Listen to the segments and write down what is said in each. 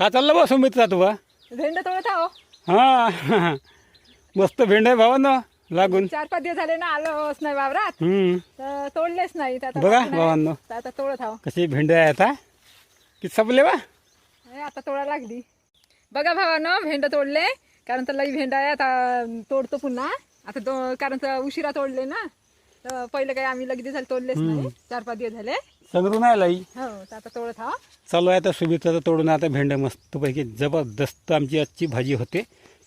का चाललं बा सुमित्रा तू बा? भेंड तोडत आहो. हां. मस्त भेंड आहे भावांनो लागून. चार पाच दिवस झाले ना आलोच नाही वावरात. हम्म. तर तोडलेच नाही. तर आता बघा नाही. भावांनो. तर आता तोडत आहो. कशी भेंड आहे आता? किती संपले बा? हे आता तोडा लागली. बघा भावानं भेंड तोडले. कारण तर लई भेंड आहे आता तोडतो पुन्हा. आता कारण तर उशिरा तोडले ना. तर पहिले काही आम्ही लगेच झाले तोडलेच नाही. चार पाच दिवस झाले. समजू नाही लाई. हो तर आता तोडत आहो चालू आहे आता तोडून आता भेंड मस्तपैकी जबरदस्त आमची आजची भाजी होते.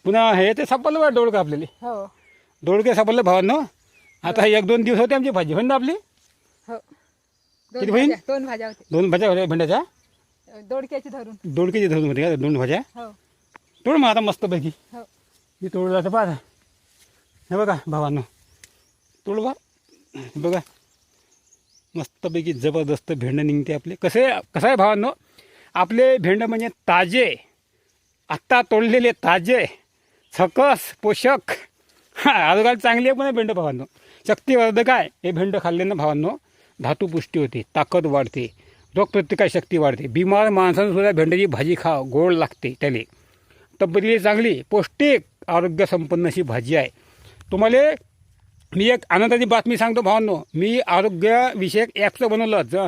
पुन्हा हे ते सापडलं बा डोळकं आपल्याला. हो. दोडके सापडले भावांनो. आता एक दोन दिवस होते आमची भाजी. होईल ना आपली? हो. किती दोन बहीण? भाज्या दोन भाज्या होते दोन भाज्या होत्या भेंड्याच्या? दोडक्याची धरून. दोडकेची धरून होते का? दोन भाज्या? हो. तोड मग आता मस्तपैकी. हो. मी तोडलं आता पाहा. हे बघा भावांनो. तोड बा. हे बघा मस्तपैकी जबरदस्त भेंडं निघते आपले. कसे कसं आहे भावांनो? आपले भेंड म्हणजे ताजे आत्ता तोडलेले ताजे सकस पोषक. हा आजकाल चांगली आहे पण आहे भेंडं भावांनो. शक्तिवर्धक आहे. हे भेंडं खाल्ल्यानं भावांनो धातू पुष्टी होते ताकद वाढते रोगप्रतिकार शक्ती वाढते. बिमार माणसांसुद्धा भेंड्याची भाजी खा गोड लागते त्याले. तब्येतीला चांगली पौष्टिक आरोग्यसंपन्न अशी भाजी आहे. तुम्हाला मी एक आनंदाची बातमी सांगतो भावांनो. मी आरोग्यविषयक ॲप्सचं बनवलं. ज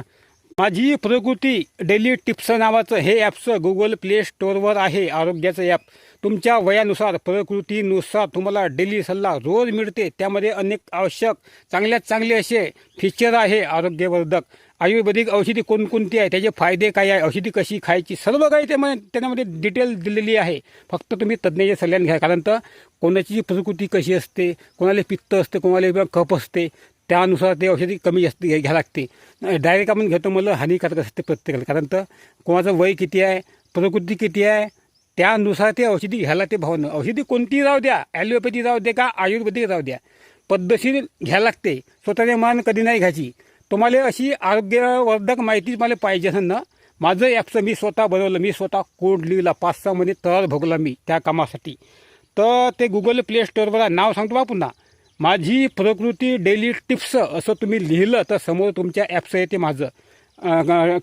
माझी प्रकृती डेली टिप्स नावाचं हे ॲप्स गुगल प्ले स्टोअरवर आहे आरोग्याचं ॲप तुमच्या वयानुसार प्रकृतीनुसार तुम्हाला डेली सल्ला रोज मिळते. त्यामध्ये अनेक आवश्यक चांगल्यात चांगले असे फीचर आहे आरोग्यवर्धक. आयुर्वेदिक औषधी कोणकोणती आहे त्याचे फायदे काय आहे औषधी कशी खायची सर्व काही ते मग त्याच्यामध्ये डिटेल दिलेली आहे. फक्त तुम्ही तज्ज्ञाच्या सल्ल्याने घ्या. कारण तर कोणाची प्रकृती कशी असते कोणाला पित्त असते कोणाला कफ असते त्यानुसार ते औषधी कमी जास्त घ्या घ्या लागते. डायरेक्ट आपण घेतो मला हानिकारक असते प्रत्येकाला. कारण तर कोणाचं वय किती आहे प्रकृती किती आहे त्यानुसार ते औषधी घ्यायला ते भावनं औषधी कोणती राहू द्या. ॲलोपॅथी राहू द्या का आयुर्वेदिक राहू द्या. पद्धतशीर घ्यायला लागते. स्वतःच्या मान कधी नाही घ्यायची. तुम्हाला अशी आरोग्यवर्धक माहिती मला पाहिजे असेल ना माझं ॲपचं मी स्वतः बनवलं मी स्वतः कोड लिहिला पाच सहा महिने तयार भोगला मी त्या कामासाठी. तर ते गुगल प्ले स्टोअरवर नाव सांगतो बा पुन्हा. माझी प्रकृती डेली टिप्स असं तुम्ही लिहिलं तर समोर तुमच्या ॲपचं येते माझं.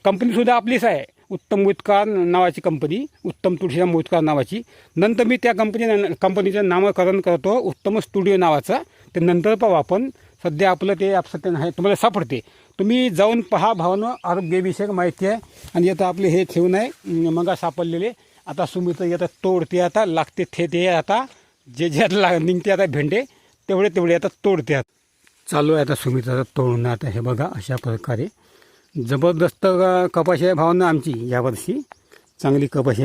कंपनीसुद्धा आपलीच आहे. उत्तम मोहितकार नावाची कंपनी उत्तम तुळशीराम मोहितकार नावाची. नंतर मी त्या कंपनी कंपनीचं नामकरण करतो उत्तम स्टुडिओ नावाचं. ते नंतर पाहू आपण. सध्या आपलं ते ॲप नाही आहे तुम्हाला सापडते. तुम्ही जाऊन पहा भावनं आरोग्यविषयक माहिती आहे. आणि आता आपले हे ठेवून आहे मग सापडलेले. आता सुमित येतात तोडते आता लागते थे ते आता. जे जे आता ला निघते आता भेंडे तेवढे तेवढे आता तोडते आता. चालू आहे आता सुमित आता तोडणं आता हे बघा अशा प्रकारे. जबरदस्त कपाशी आहे भावना आमची यावर्षी. चांगली कपाशी आहे.